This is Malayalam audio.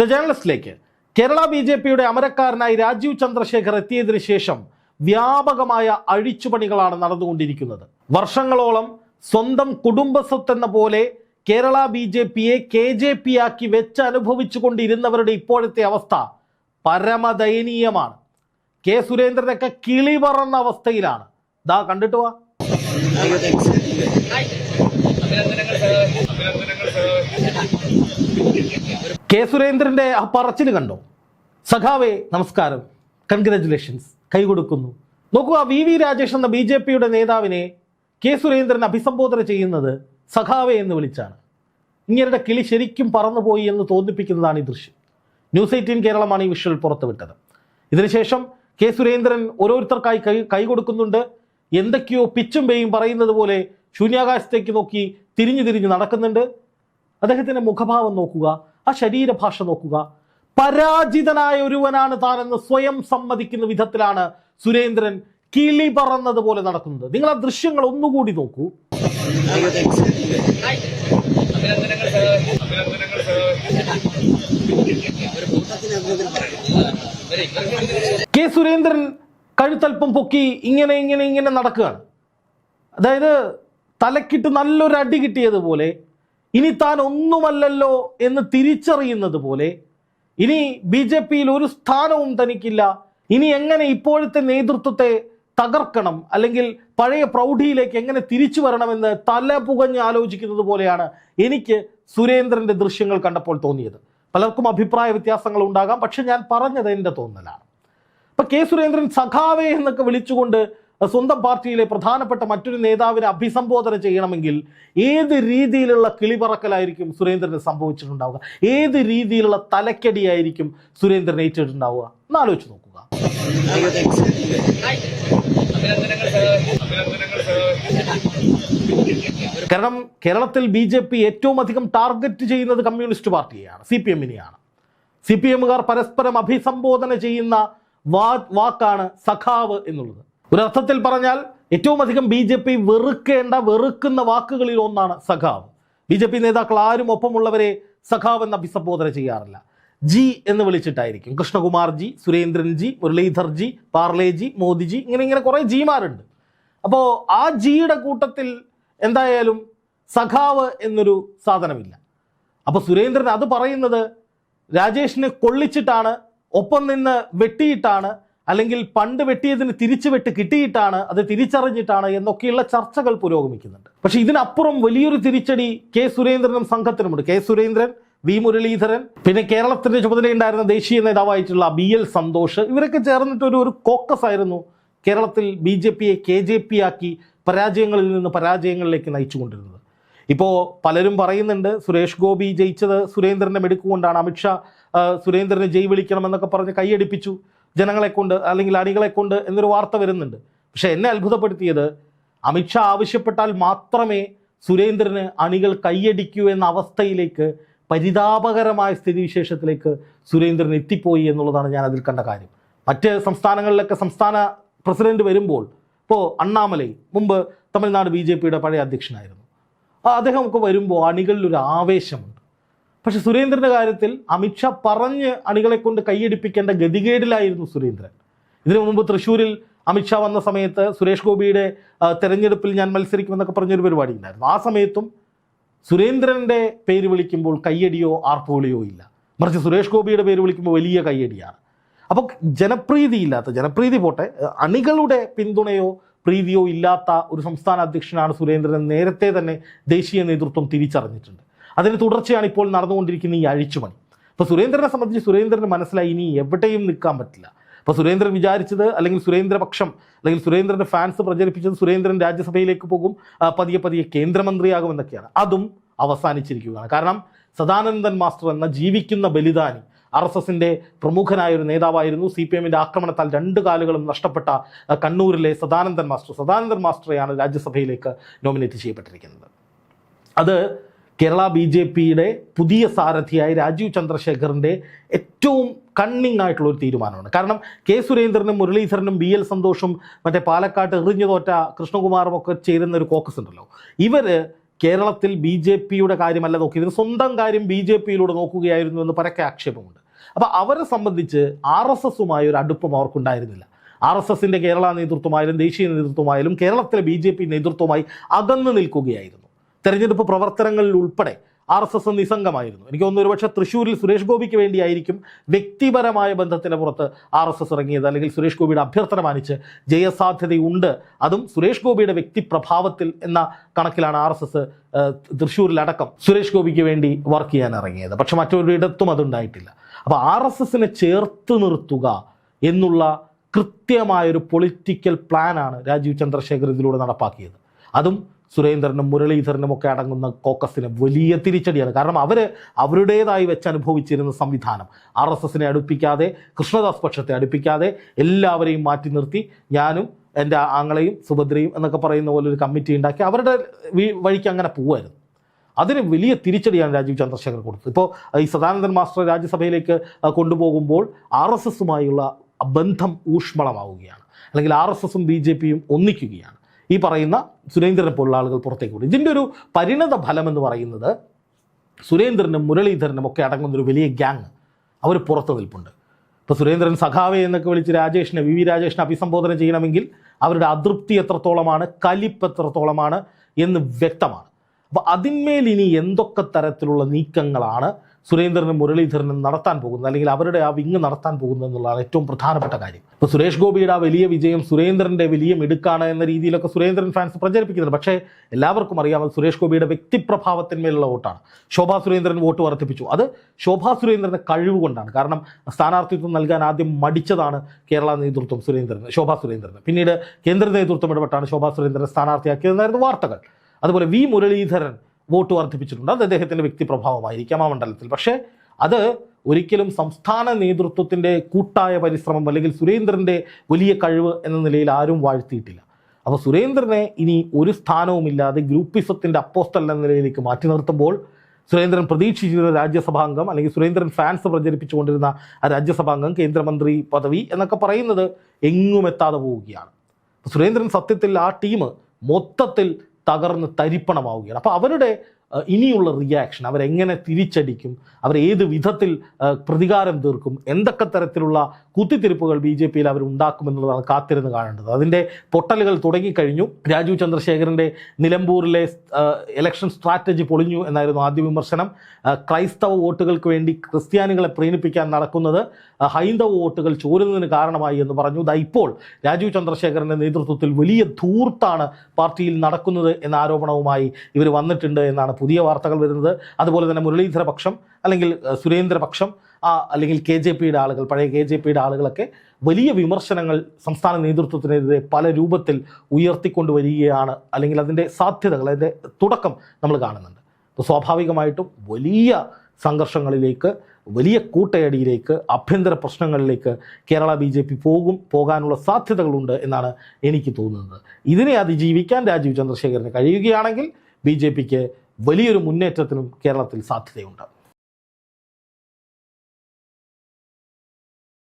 ദ ജേർണലിസ്റ്റിലേക്ക് കേരള ബി ജെ പിയുടെ അമരക്കാരനായി രാജീവ് ചന്ദ്രശേഖർ എത്തിയതിനു ശേഷം വ്യാപകമായ അഴിച്ചുപണികളാണ് നടന്നുകൊണ്ടിരിക്കുന്നത്. വർഷങ്ങളോളം സ്വന്തം കുടുംബസ്വത്ത് എന്ന പോലെ കേരള ബി ജെ പിയെ കെ ജെ പി ആക്കി വെച്ച് അനുഭവിച്ചു കൊണ്ടിരുന്നവരുടെ ഇപ്പോഴത്തെ അവസ്ഥ പരമദയനീയമാണ്. കെ സുരേന്ദ്രനൊക്കെ കിളി പറന്ന അവസ്ഥയിലാണ്. ദാ കണ്ടിട്ട് വാ. കെ സുരേന്ദ്രന്റെ ആ പറച്ചിൽ കണ്ടോ? സഖാവേ നമസ്കാരം. കൺഗ്രാറ്റുലേഷൻസ് കൈകൊടുക്കുന്നു നോക്കുക വി വി രാജേഷ് എന്ന ബി ജെ പിയുടെ നേതാവിനെ കെ സുരേന്ദ്രൻ അഭിസംബോധന ചെയ്യുന്നത് സഖാവേ എന്ന് വിളിച്ചാണ്. ഇങ്ങരുടെ കിളി ശരിക്കും പറന്നുപോയി എന്ന് തോന്നിപ്പിക്കുന്നതാണ് ഈ ദൃശ്യം. ന്യൂസ് എയ്റ്റീൻ കേരളമാണ് ഈ വിഷ്വൽ പുറത്തുവിട്ടത്. ഇതിനുശേഷം കെ സുരേന്ദ്രൻ ഓരോരുത്തർക്കായി കൈ കൈ കൊടുക്കുന്നുണ്ട്. എന്തൊക്കെയോ പിച്ചും പേയും പറയുന്നത് പോലെ ശൂന്യാകാശത്തേക്ക് നോക്കി തിരിഞ്ഞു തിരിഞ്ഞ് നടക്കുന്നുണ്ട്. അദ്ദേഹത്തിന്റെ മുഖഭാവം നോക്കുക ആ ശരീരഭാഷ നോക്കുക. പരാജിതനായ ഒരുവനാണ് താനെന്ന് സ്വയം സമ്മതിക്കുന്ന വിധത്തിലാണ് സുരേന്ദ്രൻ കിളി പറന്നത് പോലെ നടക്കുന്നത്. നിങ്ങൾ ആ ദൃശ്യങ്ങൾ ഒന്നുകൂടി നോക്കൂ. കെ സുരേന്ദ്രൻ കഴുത്തൽപ്പം പൊക്കി ഇങ്ങനെ ഇങ്ങനെ ഇങ്ങനെ നടക്കുകയാണ്. അതായത് തലക്കിട്ട് നല്ലൊരു അടി കിട്ടിയതുപോലെ ഇനി താൻ ഒന്നുമല്ലല്ലോ എന്ന് തിരിച്ചറിയുന്നത് പോലെ ഇനി ബി ജെ പിയിൽ ഒരു സ്ഥാനവും തനിക്കില്ല. ഇനി എങ്ങനെ ഇപ്പോഴത്തെ നേതൃത്വത്തെ തകർക്കണം അല്ലെങ്കിൽ പഴയ പ്രൗഢിയിലേക്ക് എങ്ങനെ തിരിച്ചു വരണമെന്ന് തല പുകഞ്ഞ് ആലോചിക്കുന്നത് പോലെയാണ് എനിക്ക് സുരേന്ദ്രന്റെ ദൃശ്യങ്ങൾ കണ്ടപ്പോൾ തോന്നിയത്. പലർക്കും അഭിപ്രായ വ്യത്യാസങ്ങൾ ഉണ്ടാകാം പക്ഷെ ഞാൻ പറഞ്ഞത് എന്റെ തോന്നലാണ്. ഇപ്പം കെ സുരേന്ദ്രൻ സഖാവേ എന്നൊക്കെ വിളിച്ചുകൊണ്ട് സ്വന്തം പാർട്ടിയിലെ പ്രധാനപ്പെട്ട മറ്റൊരു നേതാവിനെ അഭിസംബോധന ചെയ്യണമെങ്കിൽ ഏത് രീതിയിലുള്ള കിളിപറക്കലായിരിക്കും സുരേന്ദ്രന് സംഭവിച്ചിട്ടുണ്ടാവുക? ഏത് രീതിയിലുള്ള തലക്കടിയായിരിക്കും സുരേന്ദ്രൻ ഏറ്റിട്ടുണ്ടാവുക എന്നാലോചിച്ച് നോക്കുക. കാരണം കേരളത്തിൽ ബി ജെ പി ഏറ്റവും അധികം ടാർഗറ്റ് ചെയ്യുന്നത് കമ്മ്യൂണിസ്റ്റ് പാർട്ടിയെയാണ് സി പി എമ്മിനെയാണ്. സി പി എമ്മുകാർ പരസ്പരം അഭിസംബോധന ചെയ്യുന്ന വാ വാക്കാണ് സഖാവ് എന്നുള്ളത്. ഒരർത്ഥത്തിൽ പറഞ്ഞാൽ ഏറ്റവും അധികം ബി ജെ പി വെറുക്കേണ്ട വെറുക്കുന്ന വാക്കുകളിൽ ഒന്നാണ് സഖാവ്. ബി ജെ പി നേതാക്കൾ ആരും ഒപ്പമുള്ളവരെ സഖാവ് എന്ന് അഭിസംബോധന ചെയ്യാറില്ല. ജി എന്ന് വിളിച്ചിട്ടായിരിക്കും. കൃഷ്ണകുമാർ ജി സുരേന്ദ്രൻ ജി മുരളീധർ ജി പാർലെ ജി മോദിജി ഇങ്ങനെ ഇങ്ങനെ കുറേ ജിമാരുണ്ട്. അപ്പോൾ ആ ജിയുടെ കൂട്ടത്തിൽ എന്തായാലും സഖാവ് എന്നൊരു സാധനമില്ല. അപ്പോൾ സുരേന്ദ്രൻ അത് പറയുന്നത് രാജേഷിനെ കൊള്ളിച്ചിട്ടാണ് ഒപ്പം നിന്ന് വെട്ടിയിട്ടാണ് അല്ലെങ്കിൽ പണ്ട് വെട്ടിയതിന് തിരിച്ചു വെട്ട് കിട്ടിയിട്ടാണ് അത് തിരിച്ചറിഞ്ഞിട്ടാണ് എന്നൊക്കെയുള്ള ചർച്ചകൾ പുരോഗമിക്കുന്നുണ്ട്. പക്ഷെ ഇതിനപ്പുറം വലിയൊരു തിരിച്ചടി കെ സുരേന്ദ്രനും സംഘത്തിനുമുണ്ട്. കെ സുരേന്ദ്രൻ വി മുരളീധരൻ പിന്നെ കേരളത്തിന്റെ ചുമതലയുണ്ടായിരുന്ന ദേശീയ നേതാവായിട്ടുള്ള ബി എൽ സന്തോഷ് ഇവരൊക്കെ ചേർന്നിട്ടൊരു ഒരു കോക്കസ് ആയിരുന്നു കേരളത്തിൽ ബി ജെ പിയെ കെ ജെ പി ആക്കി പരാജയങ്ങളിൽ നിന്ന് പരാജയങ്ങളിലേക്ക് നയിച്ചുകൊണ്ടിരുന്നത്. ഇപ്പോൾ പലരും പറയുന്നുണ്ട് സുരേഷ് ഗോപി ജയിച്ചത് സുരേന്ദ്രന്റെ മെടുക്കുകൊണ്ടാണ് അമിത്ഷാ സുരേന്ദ്രനെ ജയ് വിളിക്കണമെന്നൊക്കെ പറഞ്ഞ് കൈയടിപ്പിച്ചു. ജനങ്ങളെ കൊണ്ട് അല്ലെങ്കിൽ അണികളെ കൊണ്ട് എന്നൊരു വാർത്ത വരുന്നുണ്ട്. പക്ഷേ എന്നെ അത്ഭുതപ്പെടുത്തിയത് അമിത്ഷാ ആവശ്യപ്പെട്ടാൽ മാത്രമേ സുരേന്ദ്രന് അണികൾ കൈയടിക്കൂ എന്ന അവസ്ഥയിലേക്ക് പരിതാപകരമായ സ്ഥിതിവിശേഷത്തിലേക്ക് സുരേന്ദ്രൻ എത്തിപ്പോയി എന്നുള്ളതാണ് ഞാൻ അതിൽ കണ്ട കാര്യം. മറ്റ് സംസ്ഥാനങ്ങളിലൊക്കെ സംസ്ഥാന പ്രസിഡന്റ് വരുമ്പോൾ ഇപ്പോൾ അണ്ണാമലൈ മുമ്പ് തമിഴ്നാട് ബി പഴയ അധ്യക്ഷനായിരുന്നു. അദ്ദേഹം അദ്ദേഹമൊക്കെ വരുമ്പോൾ അണികളിൽ ഒരു ആവേശമുണ്ട്. പക്ഷെ സുരേന്ദ്രന്റെ കാര്യത്തിൽ അമിത്ഷാ പറഞ്ഞ് അണികളെ കൊണ്ട് കൈയടിപ്പിക്കേണ്ട ഗതികേടിലായിരുന്നു സുരേന്ദ്രൻ. ഇതിനു മുമ്പ് തൃശ്ശൂരിൽ അമിത്ഷാ വന്ന സമയത്ത് സുരേഷ് ഗോപിയുടെ തെരഞ്ഞെടുപ്പിൽ ഞാൻ മത്സരിക്കുമെന്നൊക്കെ പറഞ്ഞൊരു പരിപാടി ഉണ്ടായിരുന്നു. ആ സമയത്തും സുരേന്ദ്രന്റെ പേര് വിളിക്കുമ്പോൾ കയ്യടിയോ ആർപ്പുവിളിയോ ഇല്ല. മറിച്ച് സുരേഷ് ഗോപിയുടെ പേര് വിളിക്കുമ്പോൾ വലിയ കയ്യടിയാണ്. അപ്പോൾ ജനപ്രീതി ഇല്ലാത്ത ജനപ്രീതി പോട്ടെ അണികളുടെ പിന്തുണയോ പ്രീതിയോ ഇല്ലാത്ത ഒരു സംസ്ഥാന അധ്യക്ഷനാണ് സുരേന്ദ്രൻ നേരത്തെ തന്നെ ദേശീയ നേതൃത്വം തിരിച്ചറിഞ്ഞിട്ടുണ്ട്. അതിന് തുടർച്ചയാണ് ഇപ്പോൾ നടന്നുകൊണ്ടിരിക്കുന്ന ഈ അഴിച്ചുപണി. ഇപ്പോൾ സുരേന്ദ്രനെ സംബന്ധിച്ച് സുരേന്ദ്രന് മനസ്സിലായി ഇനി എവിടെയും നിൽക്കാൻ പറ്റില്ല. ഇപ്പോൾ സുരേന്ദ്രൻ വിചാരിച്ചത് അല്ലെങ്കിൽ സുരേന്ദ്രപക്ഷം അല്ലെങ്കിൽ സുരേന്ദ്രന്റെ ഫാൻസ് പ്രചരിപ്പിച്ചത് സുരേന്ദ്രൻ രാജ്യസഭയിലേക്ക് പോകും പതിയെ പതിയെ കേന്ദ്രമന്ത്രിയാകുമെന്നൊക്കെയാണ് അതും അവസാനിച്ചിരിക്കുകയാണ്. കാരണം സദാനന്ദൻ മാസ്റ്റർ എന്ന ജീവിക്കുന്ന ബലിദാനി ആർ എസ് എസിന്റെ പ്രമുഖനായ ഒരു നേതാവായിരുന്നു. സി പി എമ്മിന്റെ ആക്രമണത്താൽ രണ്ട് കാലുകളും നഷ്ടപ്പെട്ട കണ്ണൂരിലെ സദാനന്ദൻ മാസ്റ്റർ. സദാനന്ദൻ മാസ്റ്ററെയാണ് രാജ്യസഭയിലേക്ക് നോമിനേറ്റ് ചെയ്യപ്പെട്ടിരിക്കുന്നത്. അത് കേരള ബി ജെ പിയുടെ പുതിയ സാരഥിയായ രാജീവ് ചന്ദ്രശേഖറിന്റെ ഏറ്റവും കണ്ണിങ് ആയിട്ടുള്ള ഒരു തീരുമാനമാണ്. കാരണം കെ സുരേന്ദ്രനും മുരളീധരനും ബി എൽ സന്തോഷും മറ്റേ പാലക്കാട്ട് എറിഞ്ഞു തോറ്റ കൃഷ്ണകുമാറും ഒക്കെ ചേരുന്ന ഒരു കോക്കസ് ഉണ്ടല്ലോ. ഇവർ കേരളത്തിൽ ബി ജെ പിയുടെ കാര്യമല്ല നോക്കിയത് സ്വന്തം കാര്യം ബി ജെ പിയിലൂടെ നോക്കുകയായിരുന്നു എന്ന് പരക്കെ ആക്ഷേപമുണ്ട്. അപ്പോൾ അവരെ സംബന്ധിച്ച് ആർ എസ് എസുമായ ഒരു അടുപ്പം അവർക്കുണ്ടായിരുന്നില്ല. ആർ എസ് എസിന്റെ കേരള നേതൃത്വമായാലും ദേശീയ നേതൃത്വമായാലും കേരളത്തിലെ ബി ജെ പി നേതൃത്വമായി അകന്നു നിൽക്കുകയായിരുന്നു. തെരഞ്ഞെടുപ്പ് പ്രവർത്തനങ്ങളിൽ ഉൾപ്പെടെ ആർ എസ് എസ് നിസ്സംഗമായിരുന്നു. എനിക്ക് തോന്നുന്നു ഒരുപക്ഷെ തൃശ്ശൂരിൽ സുരേഷ് ഗോപിക്ക് വേണ്ടിയായിരിക്കും വ്യക്തിപരമായ ബന്ധത്തിന് പുറത്ത് ആർ എസ് എസ് ഇറങ്ങിയത്. അല്ലെങ്കിൽ സുരേഷ് ഗോപിയുടെ അഭ്യർത്ഥന മാനിച്ച് ജയസാധ്യതയുണ്ട്. അതും സുരേഷ് ഗോപിയുടെ വ്യക്തിപ്രഭാവത്തിൽ എന്ന കണക്കിലാണ് ആർ എസ് എസ് തൃശ്ശൂരിലടക്കം സുരേഷ് ഗോപിക്ക് വേണ്ടി വർക്ക് ചെയ്യാൻ ഇറങ്ങിയത്. പക്ഷെ മറ്റൊരിടത്തും അതുണ്ടായിട്ടില്ല. അപ്പോൾ ആർ എസ് എസിനെ ചേർത്ത് നിർത്തുക എന്നുള്ള കൃത്യമായൊരു പൊളിറ്റിക്കൽ പ്ലാനാണ് രാജീവ് ചന്ദ്രശേഖർ ഇതിലൂടെ നടപ്പാക്കിയത്. അതും സുരേന്ദ്രനും മുരളീധരനും ഒക്കെ അടങ്ങുന്ന കോക്കസിന് വലിയ തിരിച്ചടിയാണ്. കാരണം അവർ അവരുടേതായി വെച്ച് അനുഭവിച്ചിരുന്ന സംവിധാനം. ആർ എസ് എസിനെ അടുപ്പിക്കാതെ കൃഷ്ണദാസ് പക്ഷത്തെ അടുപ്പിക്കാതെ എല്ലാവരെയും മാറ്റി നിർത്തി ഞാനും എന്റെ ആങ്ങളെയും സുഭദ്രയും എന്നൊക്കെ പറയുന്ന പോലെ ഒരു കമ്മിറ്റി ഉണ്ടാക്കി അവരുടെ വഴിക്ക് അങ്ങനെ പോവായിരുന്നു. അതിന് വലിയ തിരിച്ചടിയാണ് രാജീവ് ചന്ദ്രശേഖർ കൊടുത്തത്. ഇപ്പോൾ ഈ സദാനന്ദൻ മാസ്റ്റർ രാജ്യസഭയിലേക്ക് കൊണ്ടുപോകുമ്പോൾ ആർ എസ് എസുമായുള്ള ബന്ധം ഊഷ്മളമാവുകയാണ്. അല്ലെങ്കിൽ ആർ എസ് എസും ബി ജെ പിയും ഒന്നിക്കുകയാണ്. ഈ പറയുന്ന സുരേന്ദ്രനെ പോലുള്ള ആളുകൾ പുറത്തേക്ക് വിടും. ഇതിന്റെ ഒരു പരിണത ഫലം എന്ന് പറയുന്നത് സുരേന്ദ്രനും മുരളീധരനും ഒക്കെ അടങ്ങുന്ന ഒരു വലിയ ഗ്യാങ് അവർ പുറത്ത് നിൽപ്പുണ്ട്. ഇപ്പോൾ സുരേന്ദ്രൻ സഖാവെ എന്നൊക്കെ വിളിച്ച് രാജേഷിനെ വി വി രാജേഷിനെ അഭിസംബോധന ചെയ്യണമെങ്കിൽ അവരുടെ അതൃപ്തി എത്രത്തോളമാണ് കലിപ്പ് എത്രത്തോളമാണ് എന്ന് വ്യക്തമാണ്. അപ്പോൾ അതിന്മേൽ ഇനി എന്തൊക്കെ തരത്തിലുള്ള നീക്കങ്ങളാണ് സുരേന്ദ്രനും മുരളീധരനും നടത്താൻ പോകുന്നത്? അല്ലെങ്കിൽ അവരുടെ ആ വിങ് നടത്താൻ പോകുന്നത് എന്നുള്ളതാണ് ഏറ്റവും പ്രധാനപ്പെട്ട കാര്യം. ഇപ്പോൾ സുരേഷ് ഗോപിയുടെ ആ വലിയ വിജയം സുരേന്ദ്രന്റെ വലിയ മിടുക്കാണ് എന്ന രീതിയിലൊക്കെ സുരേന്ദ്രൻ ഫാൻസ് പ്രചരിപ്പിക്കുന്നുണ്ട്. പക്ഷേ എല്ലാവർക്കും അറിയാം സുരേഷ് ഗോപിയുടെ വ്യക്തിപ്രഭാവത്തിന്മേലുള്ള വോട്ടാണ്. ശോഭാ സുരേന്ദ്രൻ വോട്ട് വർദ്ധിപ്പിച്ചു അത് ശോഭാ സുരേന്ദ്രന്റെ കഴിവ് കൊണ്ടാണ്. കാരണം സ്ഥാനാർത്ഥിത്വം നൽകാൻ ആദ്യം മടിച്ചതാണ് കേരള നേതൃത്വം സുരേന്ദ്രന് ശോഭാ സുരേന്ദ്രന്. പിന്നീട് കേന്ദ്ര നേതൃത്വം ഇടപെട്ടാണ് ശോഭാ സുരേന്ദ്രനെ സ്ഥാനാർത്ഥിയാക്കിയതെന്നായിരുന്നു വാർത്തകൾ. അതുപോലെ വി മുരളീധരൻ വോട്ട് വർദ്ധിപ്പിച്ചിട്ടുണ്ട്. അത് അദ്ദേഹത്തിന്റെ വ്യക്തിപ്രഭാവമായിരിക്കാം ആ മണ്ഡലത്തിൽ. പക്ഷേ അത് ഒരിക്കലും സംസ്ഥാന നേതൃത്വത്തിന്റെ കൂട്ടായ പരിശ്രമം അല്ലെങ്കിൽ സുരേന്ദ്രന്റെ വലിയ കഴിവ് എന്ന നിലയിൽ ആരും വാഴ്ത്തിയിട്ടില്ല. അപ്പോൾ സുരേന്ദ്രനെ ഇനി ഒരു സ്ഥാനവുമില്ലാതെ ഗ്രൂപ്പിസത്തിന്റെ അപ്പോസ്റ്റൽ എന്ന നിലയിലേക്ക് മാറ്റി നിർത്തുമ്പോൾ സുരേന്ദ്രൻ പ്രതീക്ഷിച്ചിരുന്ന രാജ്യസഭാംഗം അല്ലെങ്കിൽ സുരേന്ദ്രൻ ഫാൻസ് പ്രചരിപ്പിച്ചുകൊണ്ടിരുന്ന ആ രാജ്യസഭാംഗം കേന്ദ്രമന്ത്രി പദവി എന്നൊക്കെ പറയുന്നത് എങ്ങും എത്താതെ പോവുകയാണ്. സുരേന്ദ്രൻ സത്യത്തിൽ ആ ടീം മൊത്തത്തിൽ തകർന്ന് തരിപ്പണമാവുകയാണ്. അപ്പോൾ അവരുടെ ഇനിയുള്ള റിയാക്ഷൻ അവരെങ്ങനെ തിരിച്ചടിക്കും? അവർ ഏത് വിധത്തിൽ പ്രതികാരം തീർക്കും? എന്തൊക്കെ തരത്തിലുള്ള കുത്തിത്തിരിപ്പുകൾ ബി ജെ പിയിൽ അവർ ഉണ്ടാക്കുമെന്നുള്ളതാണ് കാത്തിരുന്ന് കാണേണ്ടത്. അതിന്റെ പൊട്ടലുകൾ തുടങ്ങിക്കഴിഞ്ഞു. രാജീവ് ചന്ദ്രശേഖരന്റെ നിലമ്പൂരിലെ ഇലക്ഷൻ സ്ട്രാറ്റജി പൊളിഞ്ഞു എന്നായിരുന്നു ആദ്യ വിമർശനം. ക്രൈസ്തവ വോട്ടുകൾക്ക് വേണ്ടി ക്രിസ്ത്യാനികളെ പ്രീണിപ്പിക്കാൻ നടക്കുന്നത് ഹൈന്ദവ വോട്ടുകൾ ചോരുന്നതിന് കാരണമായി എന്ന് പറഞ്ഞു. ദാ ഇപ്പോൾ രാജീവ് ചന്ദ്രശേഖരന്റെ നേതൃത്വത്തിൽ വലിയ ധൂർത്താണ് പാർട്ടിയിൽ നടക്കുന്നത് എന്ന ആരോപണവുമായി ഇവർ വന്നിട്ടുണ്ട് എന്നാണ് പുതിയ വാർത്തകൾ വരുന്നത്. അതുപോലെ തന്നെ മുരളീധര പക്ഷം അല്ലെങ്കിൽ സുരേന്ദ്രപക്ഷം സുരേന്ദ്ര പക്ഷം അല്ലെങ്കിൽ കെ ജെ പിയുടെ ആളുകൾ പഴയ കെ ജെ പിയുടെ ആളുകളൊക്കെ വലിയ വിമർശനങ്ങൾ സംസ്ഥാന നേതൃത്വത്തിനെതിരെ പല രൂപത്തിൽ ഉയർത്തിക്കൊണ്ടുവരികയാണ് അല്ലെങ്കിൽ അതിന്റെ സാധ്യതകൾ അതിന്റെ തുടക്കം നമ്മൾ കാണുന്നുണ്ട്. അപ്പോൾ സ്വാഭാവികമായിട്ടും വലിയ സംഘർഷങ്ങളിലേക്ക് വലിയ കൂട്ടയടിയിലേക്ക് ആഭ്യന്തര പ്രശ്നങ്ങളിലേക്ക് കേരള ബി ജെ പി പോകും പോകാനുള്ള സാധ്യതകളുണ്ട് എന്നാണ് എനിക്ക് തോന്നുന്നത്. ഇതിനെ അതിജീവിക്കാൻ രാജീവ് ചന്ദ്രശേഖരന് കഴിയുകയാണെങ്കിൽ ബി ജെ പിക്ക് വലിയൊരു മുന്നേറ്റത്തിനും കേരളത്തിൽ സാധ്യതയുണ്ട്.